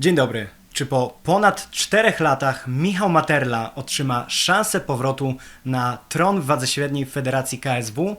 Dzień dobry. Czy po ponad czterech latach Michał Materla otrzyma szansę powrotu na tron w wadze średniej Federacji KSW?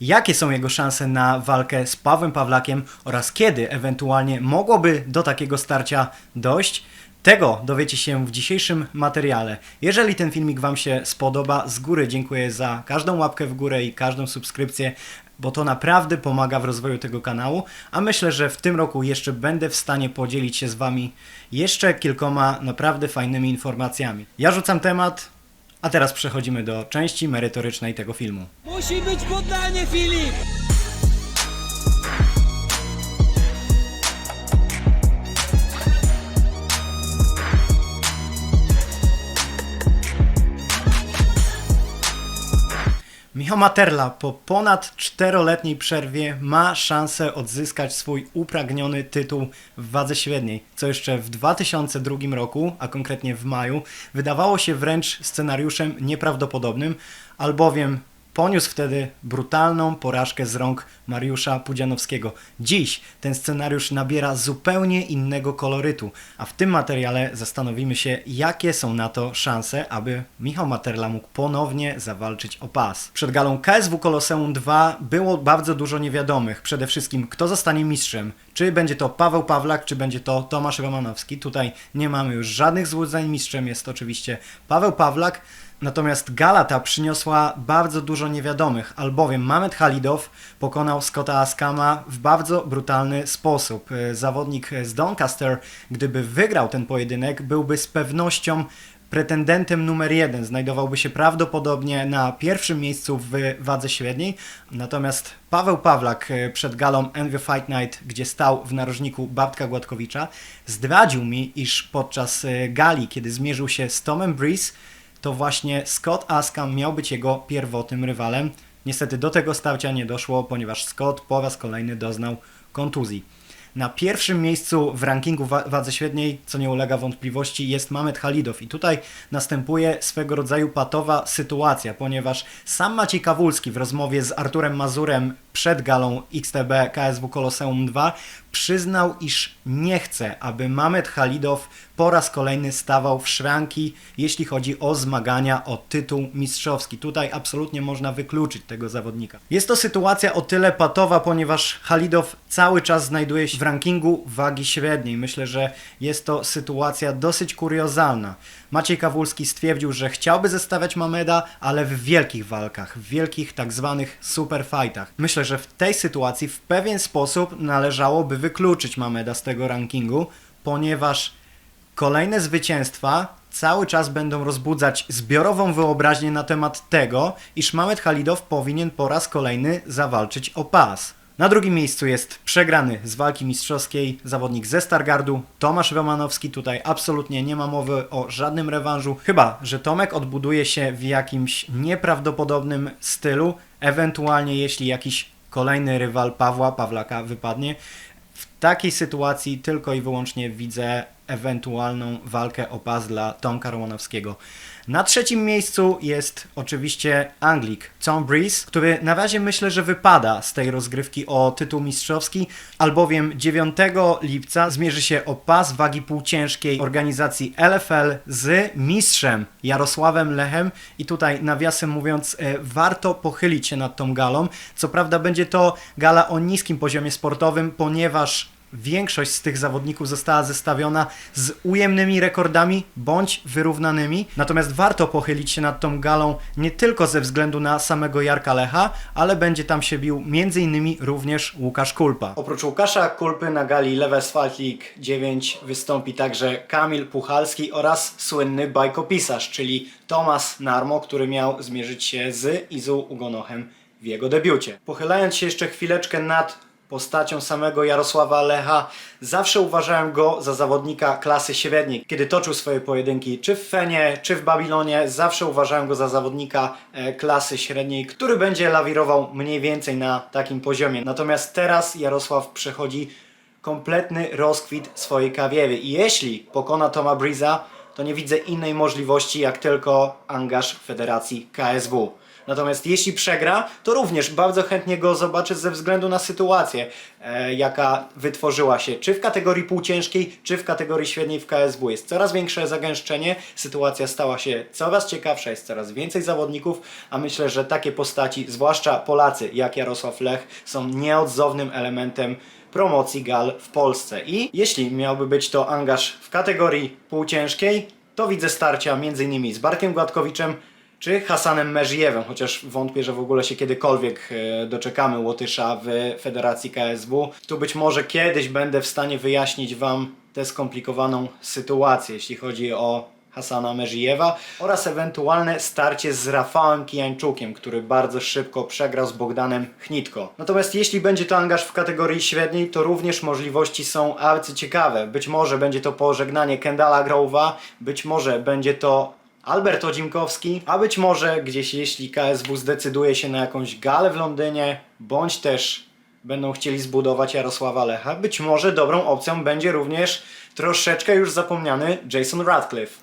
Jakie są jego szanse na walkę z Pawłem Pawlakiem oraz kiedy ewentualnie mogłoby do takiego starcia dojść? Tego dowiecie się w dzisiejszym materiale. Jeżeli ten filmik Wam się spodoba, z góry dziękuję za każdą łapkę w górę i każdą subskrypcję, bo to naprawdę pomaga w rozwoju tego kanału. A myślę, że w tym roku jeszcze będę w stanie podzielić się z Wami jeszcze kilkoma naprawdę fajnymi informacjami. Ja rzucam temat, a teraz przechodzimy do części merytorycznej tego filmu. Musi być poddanie, Filip! Michał Materla po ponad czteroletniej przerwie ma szansę odzyskać swój upragniony tytuł w wadze średniej, co jeszcze w 2002 roku, a konkretnie w maju, wydawało się wręcz scenariuszem nieprawdopodobnym, albowiem poniósł wtedy brutalną porażkę z rąk Mariusza Pudzianowskiego. Dziś ten scenariusz nabiera zupełnie innego kolorytu, a w tym materiale zastanowimy się, jakie są na to szanse, aby Michał Materla mógł ponownie zawalczyć o pas. Przed galą KSW Koloseum 2 było bardzo dużo niewiadomych. Przede wszystkim, kto zostanie mistrzem. Czy będzie to Paweł Pawlak, czy będzie to Tomasz Romanowski. Tutaj nie mamy już żadnych złudzeń. Mistrzem jest oczywiście Paweł Pawlak. Natomiast gala ta przyniosła bardzo dużo niewiadomych, albowiem Mamet Halidow pokonał Scotta Askama w bardzo brutalny sposób. E, Zawodnik z Doncaster, gdyby wygrał ten pojedynek, byłby z pewnością pretendentem numer jeden. Znajdowałby się prawdopodobnie na pierwszym miejscu w wadze średniej. Natomiast Paweł Pawlak e, przed galą Envy Fight Night, gdzie stał w narożniku Bartka Gładkowicza, zdradził mi, iż podczas e, gali, kiedy zmierzył się z Tomem Breeze, to właśnie Scott Askam miał być jego pierwotnym rywalem. Niestety do tego starcia nie doszło, ponieważ Scott po raz kolejny doznał kontuzji. Na pierwszym miejscu w rankingu wa- wadze średniej, co nie ulega wątpliwości, jest Mamet Halidow. I tutaj następuje swego rodzaju patowa sytuacja, ponieważ sam Maciej Kawulski w rozmowie z Arturem Mazurem przed galą XTB KSW Koloseum 2 przyznał, iż nie chce, aby Mamet Halidow po raz kolejny stawał w szranki, jeśli chodzi o zmagania o tytuł mistrzowski. Tutaj absolutnie można wykluczyć tego zawodnika. Jest to sytuacja o tyle patowa, ponieważ Halidow cały czas znajduje się w rankingu wagi średniej. Myślę, że jest to sytuacja dosyć kuriozalna. Maciej Kawulski stwierdził, że chciałby zestawiać Mameda, ale w wielkich walkach, w wielkich tak zwanych super fightach. Myślę, że w tej sytuacji w pewien sposób należałoby wykluczyć Mameda z tego rankingu, ponieważ kolejne zwycięstwa cały czas będą rozbudzać zbiorową wyobraźnię na temat tego, iż Mamet Halidow powinien po raz kolejny zawalczyć o pas. Na drugim miejscu jest przegrany z walki mistrzowskiej zawodnik ze Stargardu, Tomasz Romanowski. Tutaj absolutnie nie ma mowy o żadnym rewanżu, chyba że Tomek odbuduje się w jakimś nieprawdopodobnym stylu, ewentualnie jeśli jakiś kolejny rywal Pawła Pawlaka wypadnie. W takiej sytuacji tylko i wyłącznie widzę ewentualną walkę o pas dla Tomka Romanowskiego. Na trzecim miejscu jest oczywiście Anglik Tom Breeze, który na razie myślę, że wypada z tej rozgrywki o tytuł mistrzowski, albowiem 9 lipca zmierzy się o pas wagi półciężkiej organizacji LFL z mistrzem Jarosławem Lechem i tutaj nawiasem mówiąc e, warto pochylić się nad tą galą. Co prawda będzie to gala o niskim poziomie sportowym, ponieważ Większość z tych zawodników została zestawiona z ujemnymi rekordami bądź wyrównanymi. Natomiast warto pochylić się nad tą galą nie tylko ze względu na samego Jarka Lecha, ale będzie tam się bił m.in. również Łukasz Kulpa. Oprócz Łukasza Kulpy na gali Leves Fight League 9 wystąpi także Kamil Puchalski oraz słynny bajkopisarz, czyli Tomas Narmo, który miał zmierzyć się z Izu Ugonochem w jego debiucie. Pochylając się jeszcze chwileczkę nad postacią samego Jarosława Lecha. Zawsze uważałem go za zawodnika klasy średniej. Kiedy toczył swoje pojedynki, czy w Fenie, czy w Babilonie, zawsze uważałem go za zawodnika e, klasy średniej, który będzie lawirował mniej więcej na takim poziomie. Natomiast teraz Jarosław przechodzi kompletny rozkwit swojej kariery. I jeśli pokona Toma Breeza, to nie widzę innej możliwości jak tylko angaż Federacji KSW. Natomiast jeśli przegra, to również bardzo chętnie go zobaczę ze względu na sytuację, e, jaka wytworzyła się, czy w kategorii półciężkiej, czy w kategorii średniej w KSW. Jest coraz większe zagęszczenie, sytuacja stała się coraz ciekawsza, jest coraz więcej zawodników, a myślę, że takie postaci, zwłaszcza Polacy jak Jarosław Lech, są nieodzownym elementem promocji gal w Polsce. I jeśli miałby być to angaż w kategorii półciężkiej, to widzę starcia m.in. z Bartkiem Gładkowiczem czy Hasanem Merzijewem, chociaż wątpię, że w ogóle się kiedykolwiek e, doczekamy Łotysza w Federacji KSW. Tu być może kiedyś będę w stanie wyjaśnić Wam tę skomplikowaną sytuację, jeśli chodzi o Hasana Merzijewa oraz ewentualne starcie z Rafałem Kijańczukiem, który bardzo szybko przegrał z Bogdanem Chnitko. Natomiast jeśli będzie to angaż w kategorii średniej, to również możliwości są arcyciekawe. Być może będzie to pożegnanie Kendala Grove'a, być może będzie to Albert Odzimkowski, a być może gdzieś jeśli KSW zdecyduje się na jakąś galę w Londynie, bądź też będą chcieli zbudować Jarosława Lecha, być może dobrą opcją będzie również troszeczkę już zapomniany Jason Radcliffe.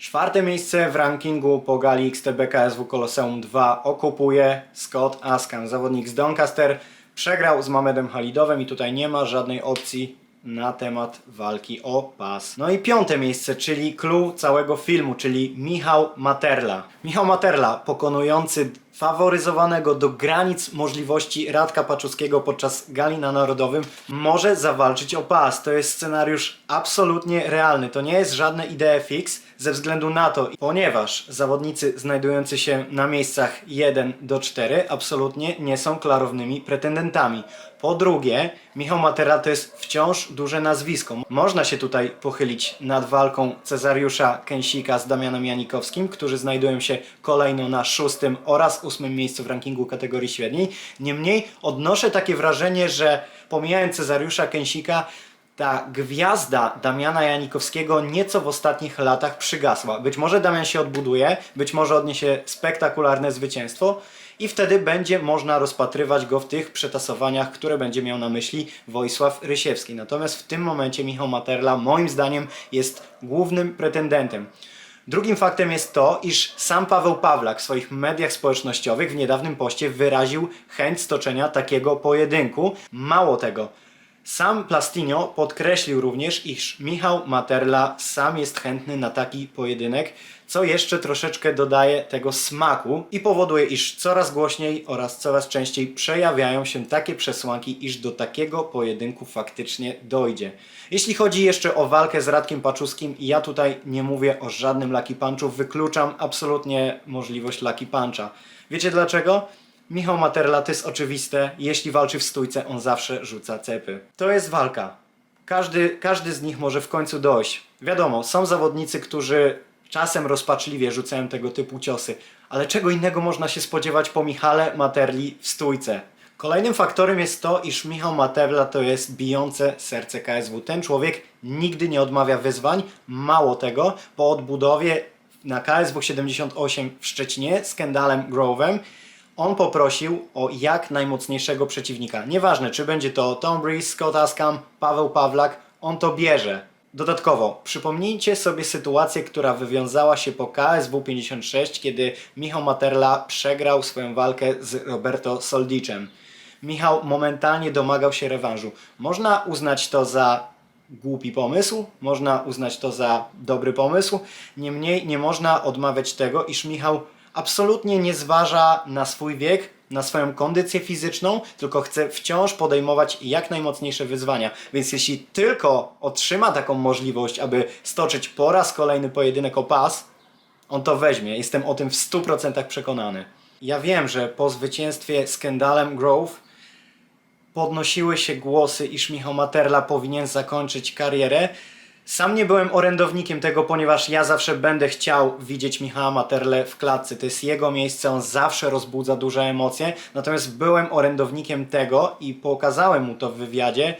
Czwarte miejsce w rankingu po gali XTB KSW Koloseum 2 okupuje Scott Askan, zawodnik z Doncaster. Przegrał z Mamedem Halidowem i tutaj nie ma żadnej opcji na temat walki o pas. No i piąte miejsce, czyli clue całego filmu, czyli Michał Materla. Michał Materla, pokonujący faworyzowanego do granic możliwości Radka Paczuskiego podczas gali na Narodowym, może zawalczyć o pas. To jest scenariusz absolutnie realny. To nie jest żadne idee fix ze względu na to, ponieważ zawodnicy znajdujący się na miejscach 1 do 4 absolutnie nie są klarownymi pretendentami. Po drugie, Michał Matera to jest wciąż duże nazwisko. Można się tutaj pochylić nad walką Cezariusza Kęsika z Damianem Janikowskim, którzy znajdują się kolejno na szóstym oraz ósmym miejscu w rankingu kategorii średniej. Niemniej odnoszę takie wrażenie, że pomijając Cezariusza Kęsika, ta gwiazda Damiana Janikowskiego nieco w ostatnich latach przygasła. Być może Damian się odbuduje, być może odniesie spektakularne zwycięstwo i wtedy będzie można rozpatrywać go w tych przetasowaniach, które będzie miał na myśli Wojsław Rysiewski. Natomiast w tym momencie Michał Materla moim zdaniem jest głównym pretendentem. Drugim faktem jest to, iż sam Paweł Pawlak w swoich mediach społecznościowych w niedawnym poście wyraził chęć stoczenia takiego pojedynku. Mało tego, sam Plastinio podkreślił również, iż Michał Materla sam jest chętny na taki pojedynek, co jeszcze troszeczkę dodaje tego smaku i powoduje, iż coraz głośniej oraz coraz częściej przejawiają się takie przesłanki, iż do takiego pojedynku faktycznie dojdzie. Jeśli chodzi jeszcze o walkę z Radkiem Paczuskim, ja tutaj nie mówię o żadnym Lucky Punchu, wykluczam absolutnie możliwość Lucky Puncha. Wiecie dlaczego? Michał Materla to jest oczywiste, jeśli walczy w stójce, on zawsze rzuca cepy. To jest walka. Każdy, każdy z nich może w końcu dojść. Wiadomo, są zawodnicy, którzy czasem rozpaczliwie rzucają tego typu ciosy, ale czego innego można się spodziewać po Michale Materli w stójce. Kolejnym faktorem jest to, iż Michał Materla to jest bijące serce KSW. Ten człowiek nigdy nie odmawia wyzwań. Mało tego, po odbudowie na KSW 78 w Szczecinie z Kendallem Grove'em on poprosił o jak najmocniejszego przeciwnika. Nieważne, czy będzie to Tom Breeze, Scott Askam, Paweł Pawlak, on to bierze. Dodatkowo, przypomnijcie sobie sytuację, która wywiązała się po KSW 56, kiedy Michał Materla przegrał swoją walkę z Roberto Soldiczem. Michał momentalnie domagał się rewanżu. Można uznać to za głupi pomysł, można uznać to za dobry pomysł, niemniej nie można odmawiać tego, iż Michał absolutnie nie zważa na swój wiek, na swoją kondycję fizyczną, tylko chce wciąż podejmować jak najmocniejsze wyzwania. Więc jeśli tylko otrzyma taką możliwość, aby stoczyć po raz kolejny pojedynek o pas, on to weźmie. Jestem o tym w 100% przekonany. Ja wiem, że po zwycięstwie z Grove podnosiły się głosy, iż Michał Materla powinien zakończyć karierę. Sam nie byłem orędownikiem tego, ponieważ ja zawsze będę chciał widzieć Michała Materle w klatce. To jest jego miejsce, on zawsze rozbudza duże emocje. Natomiast byłem orędownikiem tego i pokazałem mu to w wywiadzie,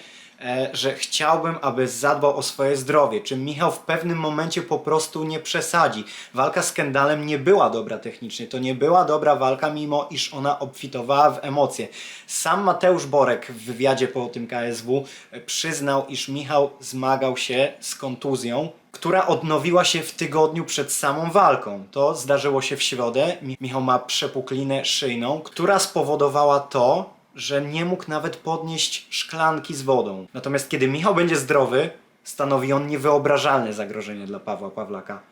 że chciałbym, aby zadbał o swoje zdrowie. Czy Michał w pewnym momencie po prostu nie przesadzi? Walka z Kendallem nie była dobra technicznie. To nie była dobra walka, mimo iż ona obfitowała w emocje. Sam Mateusz Borek w wywiadzie po tym KSW e, przyznał, iż Michał zmagał się z kontuzją, która odnowiła się w tygodniu przed samą walką. To zdarzyło się w środę. Mi- Michał ma przepuklinę szyjną, która spowodowała to, że nie mógł nawet podnieść szklanki z wodą. Natomiast kiedy Michał będzie zdrowy, stanowi on niewyobrażalne zagrożenie dla Pawła Pawlaka.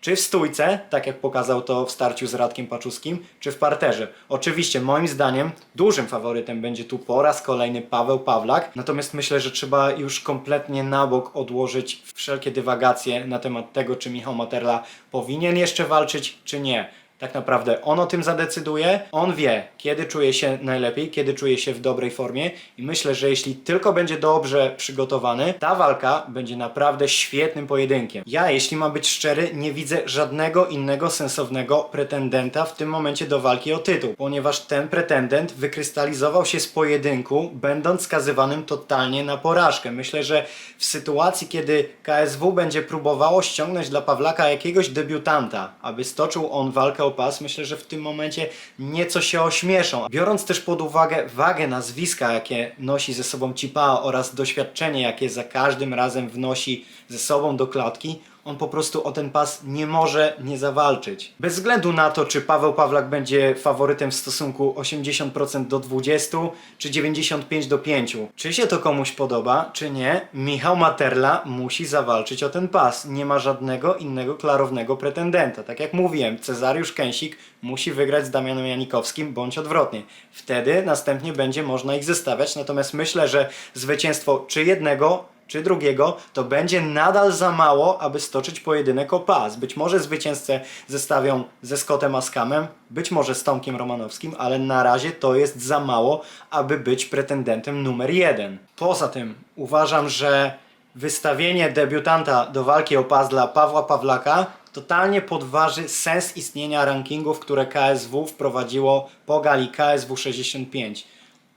Czy w stójce, tak jak pokazał to w starciu z Radkiem Paczuskim, czy w parterze. Oczywiście, moim zdaniem, dużym faworytem będzie tu po raz kolejny Paweł Pawlak, natomiast myślę, że trzeba już kompletnie na bok odłożyć wszelkie dywagacje na temat tego, czy Michał Materla powinien jeszcze walczyć, czy nie. Tak naprawdę on o tym zadecyduje, on wie, kiedy czuje się najlepiej, kiedy czuje się w dobrej formie i myślę, że jeśli tylko będzie dobrze przygotowany, ta walka będzie naprawdę świetnym pojedynkiem. Ja, jeśli mam być szczery, nie widzę żadnego innego sensownego pretendenta w tym momencie do walki o tytuł, ponieważ ten pretendent wykrystalizował się z pojedynku, będąc skazywanym totalnie na porażkę. Myślę, że w sytuacji, kiedy KSW będzie próbowało ściągnąć dla Pawlaka jakiegoś debiutanta, aby stoczył on walkę o pas, myślę, że w tym momencie nieco się ośmieszą. Biorąc też pod uwagę wagę nazwiska, jakie nosi ze sobą Cipao oraz doświadczenie, jakie za każdym razem wnosi ze sobą do klatki, on po prostu o ten pas nie może nie zawalczyć. Bez względu na to, czy Paweł Pawlak będzie faworytem w stosunku 80% do 20 czy 95 do 5. Czy się to komuś podoba, czy nie, Michał Materla musi zawalczyć o ten pas. Nie ma żadnego innego klarownego pretendenta. Tak jak mówiłem, Cezariusz Kęsik musi wygrać z Damianem Janikowskim, bądź odwrotnie. Wtedy następnie będzie można ich zestawiać, natomiast myślę, że zwycięstwo czy jednego, czy drugiego, to będzie nadal za mało, aby stoczyć pojedynek o pas. Być może zwycięzcę zestawią ze Scottem Askamem, być może z Tomkiem Romanowskim, ale na razie to jest za mało, aby być pretendentem numer jeden. Poza tym uważam, że wystawienie debiutanta do walki o pas dla Pawła Pawlaka totalnie podważy sens istnienia rankingów, które KSW wprowadziło po gali KSW 65.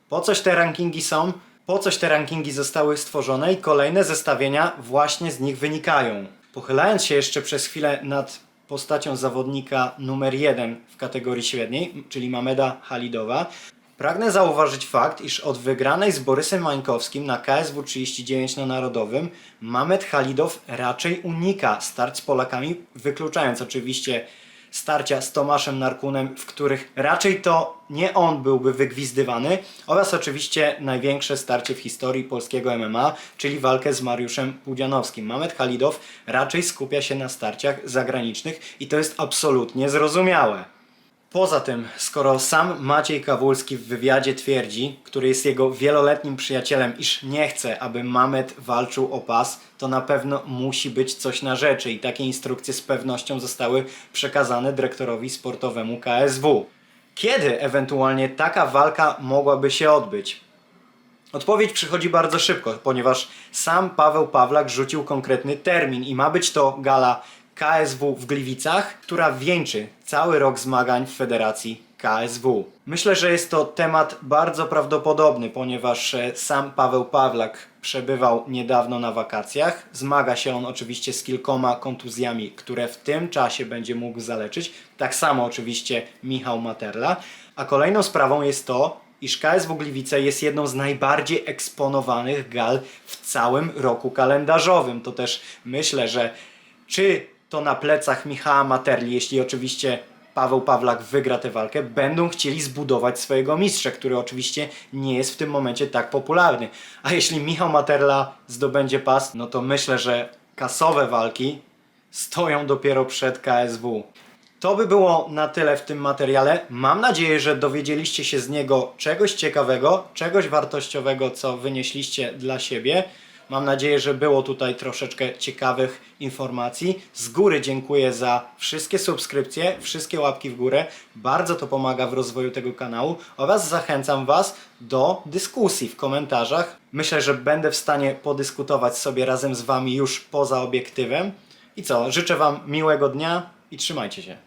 Po coś te rankingi są? Po coś te rankingi zostały stworzone i kolejne zestawienia właśnie z nich wynikają. Pochylając się jeszcze przez chwilę nad postacią zawodnika numer jeden w kategorii średniej, czyli Mameda Halidowa, pragnę zauważyć fakt, iż od wygranej z Borysem Mańkowskim na KSW 39 na Narodowym, Mamed Halidow raczej unika starć z Polakami, wykluczając oczywiście starcia z Tomaszem Narkunem, w których raczej to nie on byłby wygwizdywany, oraz oczywiście największe starcie w historii polskiego MMA, czyli walkę z Mariuszem Pudzianowskim. Mamet Halidow raczej skupia się na starciach zagranicznych i to jest absolutnie zrozumiałe. Poza tym, skoro sam Maciej Kawulski w wywiadzie twierdzi, który jest jego wieloletnim przyjacielem, iż nie chce, aby Mamet walczył o pas, to na pewno musi być coś na rzeczy i takie instrukcje z pewnością zostały przekazane dyrektorowi sportowemu KSW. Kiedy ewentualnie taka walka mogłaby się odbyć? Odpowiedź przychodzi bardzo szybko, ponieważ sam Paweł Pawlak rzucił konkretny termin i ma być to gala KSW w Gliwicach, która wieńczy cały rok zmagań w Federacji KSW. Myślę, że jest to temat bardzo prawdopodobny, ponieważ e, sam Paweł Pawlak przebywał niedawno na wakacjach. Zmaga się on oczywiście z kilkoma kontuzjami, które w tym czasie będzie mógł zaleczyć. Tak samo oczywiście Michał Materla. A kolejną sprawą jest to, iż KSW Gliwice jest jedną z najbardziej eksponowanych gal w całym roku kalendarzowym. To też myślę, że czy to na plecach Michała Materli, jeśli oczywiście Paweł Pawlak wygra tę walkę, będą chcieli zbudować swojego mistrza, który oczywiście nie jest w tym momencie tak popularny. A jeśli Michał Materla zdobędzie pas, no to myślę, że kasowe walki stoją dopiero przed KSW. To by było na tyle w tym materiale. Mam nadzieję, że dowiedzieliście się z niego czegoś ciekawego, czegoś wartościowego, co wynieśliście dla siebie. Mam nadzieję, że było tutaj troszeczkę ciekawych informacji. Z góry dziękuję za wszystkie subskrypcje, wszystkie łapki w górę. Bardzo to pomaga w rozwoju tego kanału oraz zachęcam Was do dyskusji w komentarzach. Myślę, że będę w stanie podyskutować sobie razem z Wami już poza obiektywem. I co, życzę Wam miłego dnia i trzymajcie się.